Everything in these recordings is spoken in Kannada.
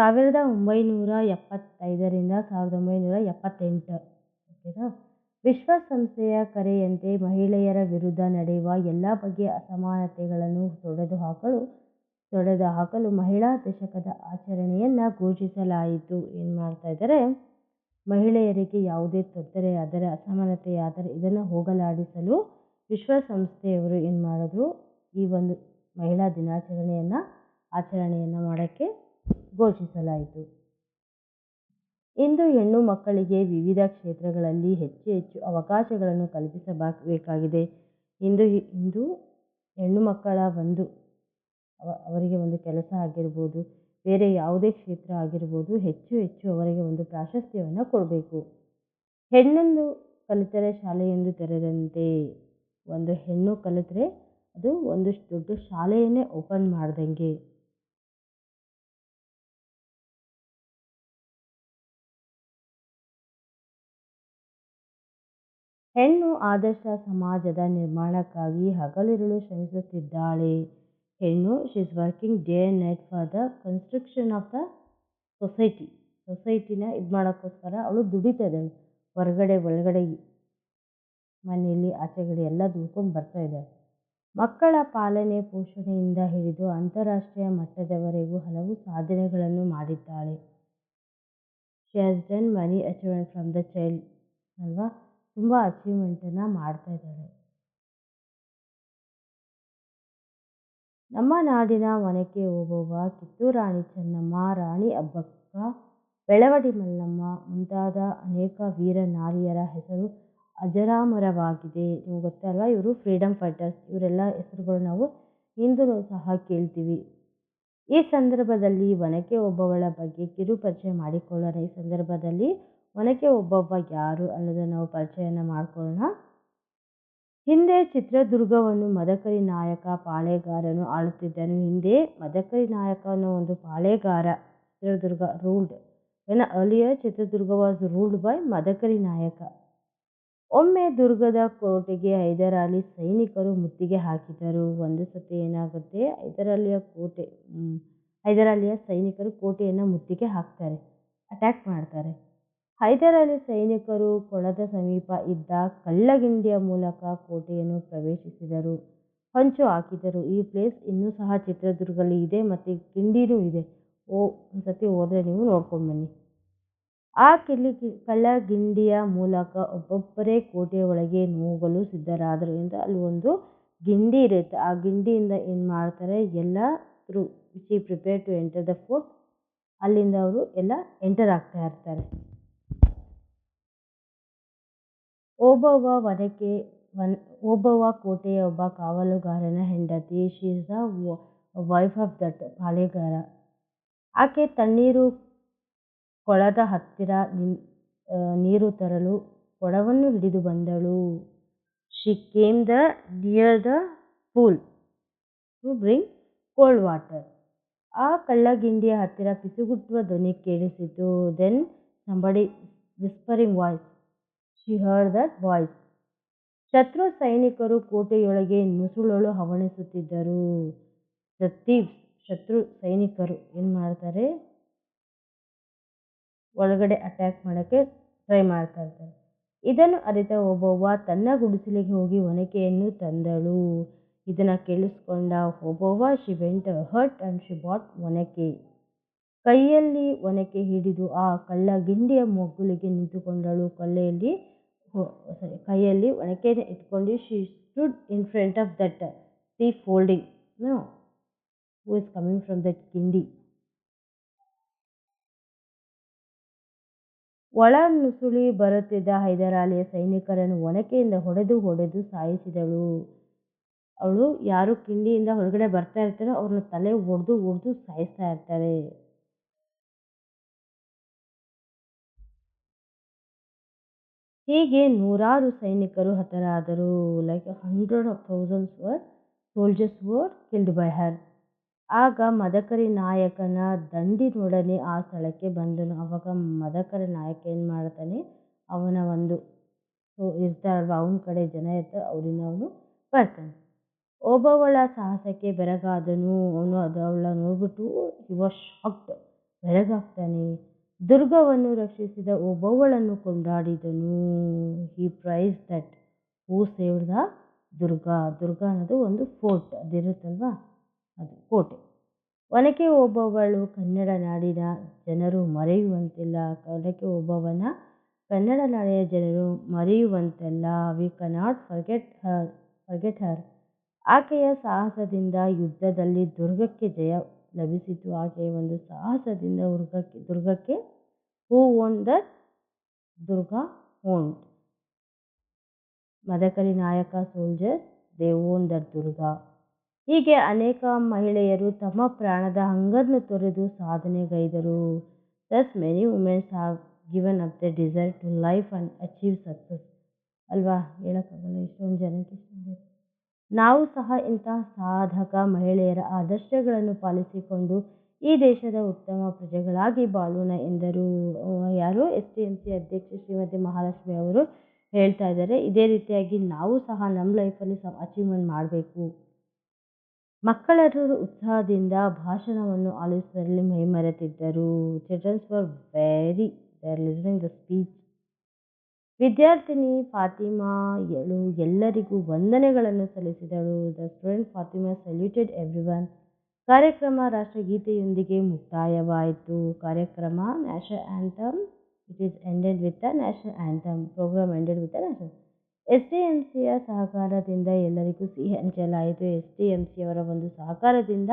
ಸಾವಿರದ ಒಂಬೈನೂರ ಎಪ್ಪತ್ತೈದರಿಂದ ಸಾವಿರದ ಒಂಬೈನೂರ ಎಪ್ಪತ್ತೆಂಟು ಓಕೆನಾ ವಿಶ್ವಸಂಸ್ಥೆಯ ಕರೆಯಂತೆ ಮಹಿಳೆಯರ ವಿರುದ್ಧ ನಡೆಯುವ ಎಲ್ಲ ಬಗೆಯ ಅಸಮಾನತೆಗಳನ್ನು ತೊಡೆದುಹಾಕಲು ತೊಡೆದುಹಾಕಲು ಮಹಿಳಾ ದಶಕದ ಆಚರಣೆಯನ್ನು ಘೋಷಿಸಲಾಯಿತು. ಏನು ಮಾಡ್ತಾ ಇದ್ದಾರೆ? ಮಹಿಳೆಯರಿಗೆ ಯಾವುದೇ ತೊಂದರೆಯಾದರೆ ಅಸಮಾನತೆಯಾದರೆ ಇದನ್ನು ಹೋಗಲಾಡಿಸಲು ವಿಶ್ವಸಂಸ್ಥೆಯವರು ಏನು ಮಾಡಿದ್ರು? ಈ ಒಂದು ಮಹಿಳಾ ದಿನಾಚರಣೆಯನ್ನು, ಆಚರಣೆಯನ್ನು ಮಾಡೋಕ್ಕೆ ಘೋಷಿಸಲಾಯಿತು. ಇಂದು ಹೆಣ್ಣು ಮಕ್ಕಳಿಗೆ ವಿವಿಧ ಕ್ಷೇತ್ರಗಳಲ್ಲಿ ಹೆಚ್ಚು ಹೆಚ್ಚು ಅವಕಾಶಗಳನ್ನು ಕಲ್ಪಿಸಬೇಕಾಗಿದೆ. ಇಂದು ಇಂದು ಹೆಣ್ಣು ಮಕ್ಕಳ ಒಂದು ಅವರಿಗೆ ಒಂದು ಕೆಲಸ ಆಗಿರ್ಬೋದು, ಬೇರೆ ಯಾವುದೇ ಕ್ಷೇತ್ರ ಆಗಿರ್ಬೋದು, ಹೆಚ್ಚು ಹೆಚ್ಚು ಅವರಿಗೆ ಒಂದು ಪ್ರಾಶಸ್ತ್ಯವನ್ನು ಕೊಡಬೇಕು. ಹೆಣ್ಣೆಂದು ಕಲಿತರೆ ಶಾಲೆಯೆಂದು ತೆರೆದಂತೆ ಒಂದು ಹೆಣ್ಣು ಕಲಿತರೆ ಅದು ಒಂದಷ್ಟು ದೊಡ್ಡ ಶಾಲೆಯನ್ನೇ ಓಪನ್ ಮಾಡ್ದಂಗೆ. ಹೆಣ್ಣು ಆದರ್ಶ ಸಮಾಜದ ನಿರ್ಮಾಣಕ್ಕಾಗಿ ಹಗಲಿರುಳು ಶ್ರಮಿಸುತ್ತಿದ್ದಾಳೆ. ಹೆಣ್ಣು she is working day and night for the construction of the society ಸೊಸೈಟಿನ ಇದು ಮಾಡೋಕ್ಕೋಸ್ಕರ ಅವಳು ದುಡಿತಾ ಇದ್ದಾಳೆ. ಹೊರಗಡೆ, ಒಳಗಡೆ, ಮನೆಯಲ್ಲಿ, ಆಚೆಗಡೆ ಎಲ್ಲ ದುಡ್ಕೊಂಡು ಬರ್ತಾ ಇದ್ದಾಳೆ. ಮಕ್ಕಳ ಪಾಲನೆ, ಪೋಷಣೆಯಿಂದ ಹಿಡಿದು ಅಂತಾರಾಷ್ಟ್ರೀಯ ಮಟ್ಟದವರೆಗೂ ಹಲವು ಸಾಧನೆಗಳನ್ನು ಮಾಡಿದ್ದಾಳೆ. She has done many achievement from the child ಅಲ್ವಾ? ತುಂಬ ಅಚೀವ್ಮೆಂಟನ್ನು ಮಾಡ್ತಾ ಇದ್ದಾರೆ. ನಮ್ಮ ನಾಡಿನ ಒನಕೆ ಓಬವ್ವ ಕಿತ್ತೂರು ರಾಣಿ ಚೆನ್ನಮ್ಮ, ರಾಣಿ ಅಬ್ಬಕ್ಕ ಬೆಳವಡಿ ಮಲ್ಲಮ್ಮ ಮುಂತಾದ ಅನೇಕ ವೀರ ನಾರಿಯರ ಹೆಸರು ಅಜರಾಮರವಾಗಿದೆ. ನಿಮ್ಗೆ ಗೊತ್ತಲ್ವಾ? ಇವರು ಫ್ರೀಡಮ್ ಫೈಟರ್ಸ್ ಇವರೆಲ್ಲ ಹೆಸರುಗಳು ನಾವು ಇಂದು ಸಹ ಕೇಳ್ತೀವಿ. ಈ ಸಂದರ್ಭದಲ್ಲಿ ಒನಕೆ ಒಬ್ಬವಳ ಬಗ್ಗೆ ಕಿರುಪರಿಚಯ ಮಾಡಿಕೊಳ್ಳೋಣ. ಈ ಸಂದರ್ಭದಲ್ಲಿ ಒನಕೆ ಒಬ್ಬೊಬ್ಬ ಯಾರು ಅನ್ನೋದನ್ನು ನಾವು ಪರಿಚಯನ ಮಾಡಿಕೊಳ್ಳೋಣ. ಹಿಂದೆ ಚಿತ್ರದುರ್ಗವನ್ನು ಮದಕರಿ ನಾಯಕ ಪಾಳೆಗಾರನು ಆಳುತ್ತಿದ್ದನು. ಹಿಂದೆ ಮದಕರಿ ನಾಯಕ ಅನ್ನೋ ಒಂದು ಪಾಳೆಗಾರ ಚಿತ್ರದುರ್ಗ ರೂಲ್ಡ್ ಏನ ಅಲಿಯ Chitradurga was ruled by Madakari Nayaka. ಒಮ್ಮೆ ದುರ್ಗದ ಕೋಟೆಗೆ ಹೈದರಾಲಿ ಸೈನಿಕರು ಮುತ್ತಿಗೆ ಹಾಕಿದರು. ಒಂದು ಸತಿ ಏನಾಗುತ್ತೆ? ಹೈದರಾಲಿಯ ಕೋಟೆ ಹೈದರಾಲಿಯ ಸೈನಿಕರು ಕೋಟೆಯನ್ನು ಮುತ್ತಿಗೆ ಹಾಕ್ತಾರೆ ಅಟ್ಯಾಕ್ ಮಾಡ್ತಾರೆ. ಹೈದರಾಲಿ ಸೈನಿಕರು ಕೊಳದ ಸಮೀಪ ಇದ್ದ ಕಳ್ಳಗಿಂಡಿಯ ಮೂಲಕ ಕೋಟೆಯನ್ನು ಪ್ರವೇಶಿಸಿದರು. ಹೊಂಚು ಹಾಕಿದರು. ಈ ಪ್ಲೇಸ್ ಇನ್ನೂ ಸಹ ಚಿತ್ರದುರ್ಗದಲ್ಲಿ ಇದೆ ಮತ್ತು ಗಿಂಡಿನೂ ಇದೆ. ಓ ಒಂದು ಸತಿ ಹೋದರೆ ನೀವು ನೋಡ್ಕೊಂಡು ಬನ್ನಿ. ಆ ಕಿಲ್ಲಿ ಕಳ್ಳಗಿಂಡಿಯ ಮೂಲಕ ಒಬ್ಬೊಬ್ಬರೇ ಕೋಟೆಯ ಒಳಗೆ ನುಗ್ಗಲು ಸಿದ್ಧರಾದರು ಅಲ್ಲಿ ಒಂದು ಗಿಂಡಿ ಇರುತ್ತೆ. ಆ ಗಿಂಡಿಯಿಂದ ಏನು ಮಾಡ್ತಾರೆ? ಎಲ್ಲ ಥ್ರೂ ಈ prepare to enter the fort ಅಲ್ಲಿಂದ ಅವರು ಎಲ್ಲ ಎಂಟರ್ ಆಗ್ತಾ ಇರ್ತಾರೆ. ಓಬವ್ವ ವನಕೆ ಒನ್ ಓಬವ್ವ ಕೋಟೆಯ ಒಬ್ಬ ಕಾವಲುಗಾರನ ಹೆಂಡತಿ. She is the wife of that ಪಾಳೆಗಾರ ಆಕೆ ತಣ್ಣೀರು ಕೊಳದ ಹತ್ತಿರ ನೀರು ತರಲು ಕೊಡವನ್ನು ಹಿಡಿದು ಬಂದಳು. She came the near the pool to bring cold water ಆ ಕಳ್ಳಗಿಂಡಿಯ ಹತ್ತಿರ ಪಿಸುಗುಟ್ಟುವ ಧ್ವನಿ ಕೇಳಿಸಿತು. Then somebody whispering voice she heard that voice ಶತ್ರು ಸೈನಿಕರು ಕೋಟೆಯೊಳಗೆ ನುಸುಳಲು ಹವಣಿಸುತ್ತಿದ್ದರು. ದ ಶತ್ರು ಸೈನಿಕರು ಏನು ಮಾಡ್ತಾರೆ? ಒಳಗಡೆ ಅಟ್ಯಾಕ್ ಮಾಡೋಕ್ಕೆ ಟ್ರೈ ಮಾಡ್ತಾ ಇರ್ತಾರೆ. ಇದನ್ನು ಅರಿತ ಒಬ್ಬವ್ವ ತನ್ನ ಗುಡಿಸಲಿಗೆ ಹೋಗಿ ಒನಕೆಯನ್ನು ತಂದಳು. ಇದನ್ನು ಕೇಳಿಸ್ಕೊಂಡ Obavva she went hurt and she bought ಒನಕೆ. ಕೈಯಲ್ಲಿ ಒನಕೆ ಹಿಡಿದು ಆ ಕಳ್ಳ ಗಿಂಡಿಯ ಮೊಗ್ಗುಲಿಗೆ ನಿಂತುಕೊಂಡಳು. ಕೊಳ್ಳೆಯಲ್ಲಿ ಸಾರಿ ಕೈಯಲ್ಲಿ ಒನಕೆನ ಇಟ್ಕೊಂಡು she stood in front of that C folding who is coming from that ಕಿಂಡಿ ಒಳ ನುಸುಳಿ ಬರುತ್ತಿದ್ದ ಹೈದರಾಲಿಯ ಸೈನಿಕರನ್ನು ಒನಕೆಯಿಂದ ಹೊಡೆದು ಹೊಡೆದು ಸಾಯಿಸಿದಳು. ಅವಳು ಯಾರು ಕಿಂಡಿಯಿಂದ ಹೊರಗಡೆ ಬರ್ತಾ ಇರ್ತಾರೋ ಅವ್ರನ್ನ ತಲೆ ಒಡೆದು ಒಡೆದು ಸಾಯಿಸ್ತಾ ಇರ್ತಾರೆ. ಹೀಗೆ ನೂರಾರು ಸೈನಿಕರು ಹತರಾದರು? Like hundred of thousands were soldiers were killed by her ಆಗ ಮದಕರಿ ನಾಯಕನ ದಂಡಿನೊಡನೆ ಆ ಸ್ಥಳಕ್ಕೆ ಬಂದನು. ಅವಾಗ ಮದಕರಿ ನಾಯಕ ಏನು ಮಾಡ್ತಾನೆ? ಅವನ ಒಂದು ಇರ್ತಾರಲ್ವ ಅವನ ಕಡೆ ಜನ ಇರ್ತಾರೆ ಅವರಿಂದ ಅವನು ಬರ್ತಾನೆ. ಒಬ್ಬವಳ ಸಾಹಸಕ್ಕೆ ಬೆರಗಾದನು. ಅವನು ಅದು ಅವಳ ನೋಡ್ಬಿಟ್ಟು ವಾಸ್ ಶಾಕ್ಡ್ ಬೆಳಗಾಗ್ತಾನೆ ದುರ್ಗವನ್ನು ರಕ್ಷಿಸಿದ ಒಬ್ಬವಳನ್ನು ಕೊಂಡಾಡಿದನು. He praise that who saved the Durga. Durga ಅನ್ನೋದು ಒಂದು ಫೋರ್ಟ್ ಅದಿರುತ್ತಲ್ವಾ? ಅದು ಕೋಟೆ. ಒನಕೆ ಒಬ್ಬವಳು ಕನ್ನಡ ನಾಡಿನ ಜನರು ಮರೆಯುವಂತಿಲ್ಲ. ಒನಕೆ ಒಬ್ಬವನ ಕನ್ನಡ ನಾಡಿನ ಜನರು ಮರೆಯುವಂತಲ್ಲ. We cannot forget her forget her ಆಕೆಯ ಸಾಹಸದಿಂದ ಯುದ್ಧದಲ್ಲಿ ದುರ್ಗಕ್ಕೆ ಜಯ ಲಭಿಸಿತು. ಹಾಗೆ ಒಂದು ಸಾಹಸದಿಂದ ದುರ್ಗಕ್ಕೆ ದುರ್ಗಕ್ಕೆ who won the Durga won Madakari Nayaka soldiers they won the Durga. ಹೀಗೆ ಅನೇಕ ಮಹಿಳೆಯರು ತಮ್ಮ ಪ್ರಾಣದ ಹಂಗನ್ನು ತೊರೆದು ಸಾಧನೆಗೈದರು. Thus many womens have given up the desire to life and achieve success ಅಲ್ವಾ? ಹೇಳೋಕ್ಕಾಗಲ್ಲ, ಇಷ್ಟೊಂದು ಜನಕ್ಕೆ ನಾವು ಸಹ ಇಂತಹ ಸಾಧಕ ಮಹಿಳೆಯರ ಆದರ್ಶಗಳನ್ನು ಪಾಲಿಸಿಕೊಂಡು ಈ ದೇಶದ ಉತ್ತಮ ಪ್ರಜೆಗಳಾಗಿ ಬಾಳೋಣ ಎಂದರು. ಯಾರು? ಎಸ್ ಡಿ ಎಂ ಸಿ ಅಧ್ಯಕ್ಷೆ ಶ್ರೀಮತಿ ಮಹಾಲಕ್ಷ್ಮಿ ಅವರು ಹೇಳ್ತಾ ಇದ್ದಾರೆ. ಇದೇ ರೀತಿಯಾಗಿ ನಾವು ಸಹ ನಮ್ಮ ಲೈಫಲ್ಲಿ ಸಹ ಅಚೀವ್ಮೆಂಟ್ ಮಾಡಬೇಕು. ಮಕ್ಕಳೆಲ್ಲರೂ ಉತ್ಸಾಹದಿಂದ ಭಾಷಣವನ್ನು ಆಲಿಸುವಲ್ಲಿ ಮೈಮರೆತಿದ್ದರು. Childrens were very they are listening the speech ವಿದ್ಯಾರ್ಥಿನಿ ಫಾತಿಮಾ ಎಳು ಎಲ್ಲರಿಗೂ ವಂದನೆಗಳನ್ನು ಸಲ್ಲಿಸಿದಳು. The student Fatima saluted everyone ಕಾರ್ಯಕ್ರಮ ರಾಷ್ಟ್ರಗೀತೆಯೊಂದಿಗೆ ಮುಕ್ತಾಯವಾಯಿತು. ಕಾರ್ಯಕ್ರಮ national anthem it is ended with the national anthem program ended with the national S D M ಸಿಯ ಸಹಕಾರದಿಂದ ಎಲ್ಲರಿಗೂ ಸಿಹಿ ಹಂಚಲಾಯಿತು. ಎಸ್ ಡಿ ಎಂ ಸಿಯವರ ಒಂದು ಸಹಕಾರದಿಂದ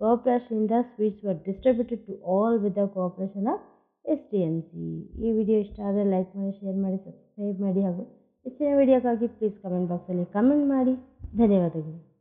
ಕೋಆಪ್ರೇಷನಿಂದ sweets were distributed to all with the cooperation of S D N C. ಈ ವಿಡಿಯೋ ಇಷ್ಟ ಆದರೆ ಲೈಕ್ ಮಾಡಿ ಶೇರ್ ಮಾಡಿ ಸಬ್ಸ್ಕ್ರೈಬ್ ಮಾಡಿ ಹಾಗೂ ಹೆಚ್ಚಿನ ವಿಡಿಯೋಗಾಗಿ ಪ್ಲೀಸ್ ಕಮೆಂಟ್ ಬಾಕ್ಸಲ್ಲಿ ಕಮೆಂಟ್ ಮಾಡಿ. ಧನ್ಯವಾದಗಳು.